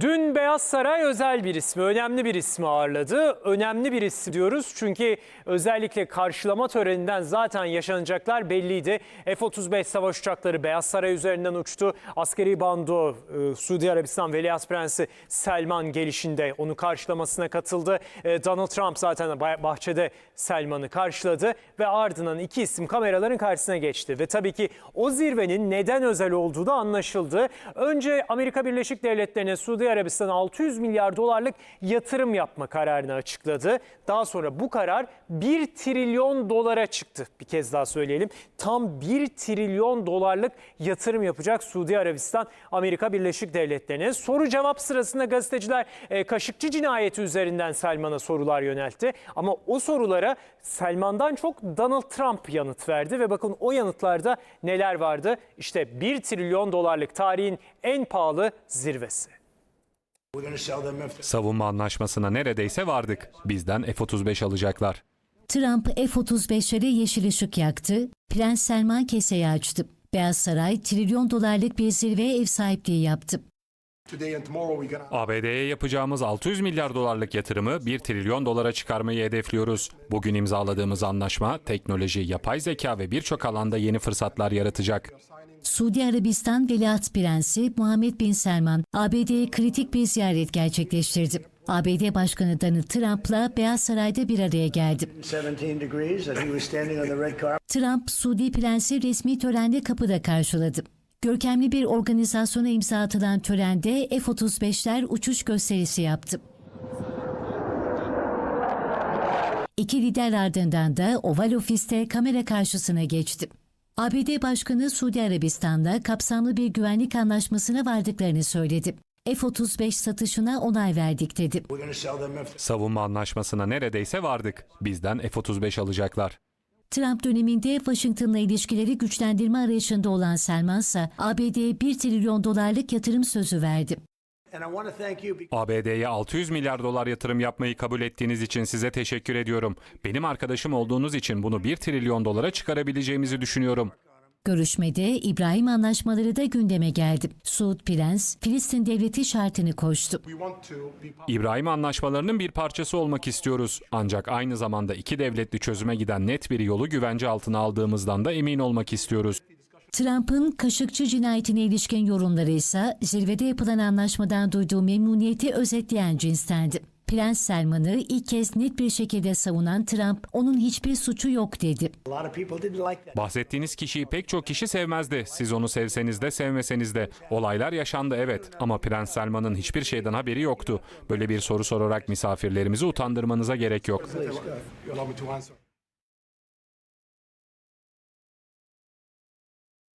Dün Beyaz Saray özel bir ismi, önemli bir ismi ağırladı. Önemli bir isim diyoruz çünkü özellikle karşılama töreninden zaten yaşanacaklar belliydi. F-35 savaş uçakları Beyaz Saray üzerinden uçtu. Askeri bando e, Suudi Arabistan Veliaht Prensi Selman gelişinde onu karşılamasına katıldı. E, Donald Trump zaten bah- bahçede Selman'ı karşıladı ve ardından iki isim kameraların karşısına geçti. Ve tabii ki o zirvenin neden özel olduğu da anlaşıldı. Önce Amerika Birleşik Devletleri'ne Suudi Arabistan 600 milyar dolarlık yatırım yapma kararını açıkladı. Daha sonra bu karar 1 trilyon dolara çıktı. Bir kez daha söyleyelim. Tam 1 trilyon dolarlık yatırım yapacak Suudi Arabistan Amerika Birleşik Devletleri'ne. Soru cevap sırasında gazeteciler e, Kaşıkçı cinayeti üzerinden Selman'a sorular yöneltti. Ama o sorulara Selman'dan çok Donald Trump yanıt verdi ve bakın o yanıtlarda neler vardı? İşte 1 trilyon dolarlık tarihin en pahalı zirvesi. Savunma anlaşmasına neredeyse vardık. Bizden F-35 alacaklar. Trump F-35'lere yeşil ışık yaktı, Prens Selman keseyi açtı. Beyaz Saray trilyon dolarlık bir zirveye ev sahipliği yaptı. ABD'ye yapacağımız 600 milyar dolarlık yatırımı 1 trilyon dolara çıkarmayı hedefliyoruz. Bugün imzaladığımız anlaşma teknoloji, yapay zeka ve birçok alanda yeni fırsatlar yaratacak. Suudi Arabistan Veliaht Prensi Muhammed Bin Selman, ABD'ye kritik bir ziyaret gerçekleştirdi. ABD Başkanı Donald Trump'la Beyaz Saray'da bir araya geldi. 17 degrees and he was standing on the red carpet. Trump, Suudi Prensi resmi törende kapıda karşıladı. Görkemli bir organizasyona imza atılan törende F-35'ler uçuş gösterisi yaptı. İki lider ardından da Oval Ofis'te kamera karşısına geçti. ABD Başkanı Suudi Arabistan'la kapsamlı bir güvenlik anlaşmasına vardıklarını söyledi. F-35 satışına onay verdik dedi. Savunma anlaşmasına neredeyse vardık. Bizden F-35 alacaklar. Trump döneminde Washington'la ilişkileri güçlendirme arayışında olan Selman ise ABD'ye 1 trilyon dolarlık yatırım sözü verdi. And I want to thank you because ABD'ye 600 milyar dolar yatırım yapmayı kabul ettiğiniz için size teşekkür ediyorum. Benim arkadaşım olduğunuz için bunu 1 trilyon dolara çıkarabileceğimizi düşünüyorum. Görüşmede İbrahim anlaşmaları da gündeme geldi. Suud Prens, Filistin devleti şartını koştu. we want to be part İbrahim anlaşmalarının bir parçası olmak istiyoruz. Ancak aynı zamanda iki devletli çözüme giden net bir yolu güvence altına aldığımızdan da emin olmak istiyoruz. Trump'ın Kaşıkçı cinayetine ilişkin yorumları ise zirvede yapılan anlaşmadan duyduğu memnuniyeti özetleyen cinstendi. Prens Selman'ı ilk kez net bir şekilde savunan Trump, onun hiçbir suçu yok dedi. Bahsettiğiniz kişiyi pek çok kişi sevmezdi. Siz onu sevseniz de sevmeseniz de. Olaylar yaşandı evet ama Prens Selman'ın hiçbir şeyden haberi yoktu. Böyle bir soru sorarak misafirlerimizi utandırmanıza gerek yok.